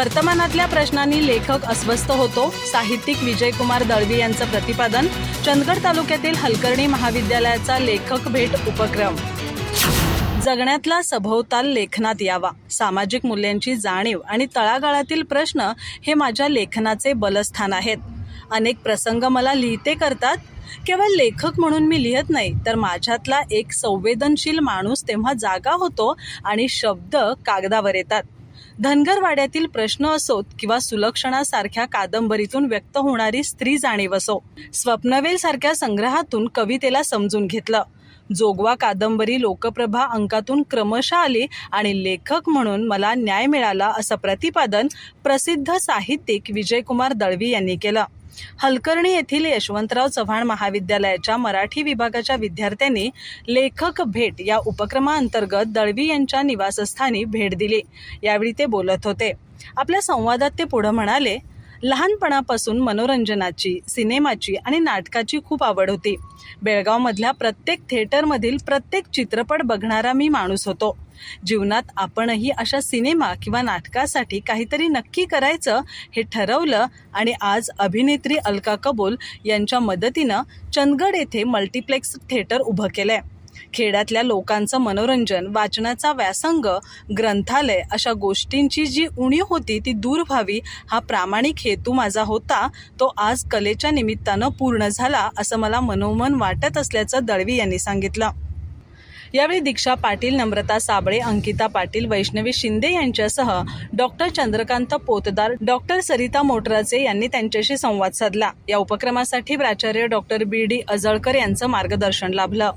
वर्तमानातल्या प्रश्नांनी लेखक अस्वस्थ होतो. साहित्यिक विजयकुमार दळवी यांचं प्रतिपादन चंदगड तालुक्यातील हलकर्णी महाविद्यालयाचा लेखक भेट उपक्रम. जगण्यातला सभोवताल लेखनात यावा. सामाजिक मूल्यांची जाणीव आणि तळागाळातील प्रश्न हे माझ्या लेखनाचे बलस्थान आहेत. अनेक प्रसंग मला लिहिते करतात. केवळ लेखक म्हणून मी लिहित नाही तर माझ्यातला एक संवेदनशील माणूस तेव्हा जागा होतो आणि शब्द कागदावर येतात. धनगरवाड्यातील प्रश्न असोत किंवा सुलक्षणासारख्या कादंबरीतून व्यक्त होणारी स्त्री जाणीव असो स्वप्नवेल सारख्या संग्रहातून कवितेला समजून घेतलं. जोगवा कादंबरी लोकप्रभा अंकातून क्रमशः आली आणि लेखक म्हणून मला न्याय मिळाला असं प्रतिपादन प्रसिद्ध साहित्यिक विजयकुमार दळवी यांनी केलं. हलकर्णी येथील यशवंतराव चव्हाण महाविद्यालयाच्या मराठी विभागाच्या विद्यार्थ्यांनी लेखक भेट या उपक्रमाअंतर्गत दळवी यांच्या निवासस्थानी भेट दिली. यावेळी ते बोलत होते. आपल्या संवादात ते पुढे म्हणाले लहानपणापासून मनोरंजनाची सिनेमाची आणि नाटकाची खूप आवड होती. बेळगावमधल्या प्रत्येक थिएटरमधील प्रत्येक चित्रपट बघणारा मी माणूस होतो. जीवनात आपणही अशा सिनेमा किंवा नाटकासाठी काहीतरी नक्की करायचं हे ठरवलं आणि आज अभिनेत्री अलका कबूल यांच्या मदतीनं चंदगड येथे मल्टिप्लेक्स थिएटर उभं केलं आहे खेड्यातल्या लोकांचं मनोरंजन वाचनाचा व्यासंग ग्रंथालय अशा गोष्टींची जी उणीव होती ती दूर व्हावी हा प्रामाणिक हेतू माझा होता. तो आज कलेच्या निमित्तानं पूर्ण झाला असं मला मनोमन वाटत असल्याचं दळवी यांनी सांगितलं. यावेळी दीक्षा पाटील नम्रता साबळे अंकिता पाटील वैष्णवी शिंदे यांच्यासह डॉक्टर चंद्रकांत पोतदार डॉक्टर सरिता मोटराचे यांनी त्यांच्याशी संवाद साधला. या उपक्रमासाठी प्राचार्य डॉक्टर बी डी अजळकर यांचं मार्गदर्शन लाभलं.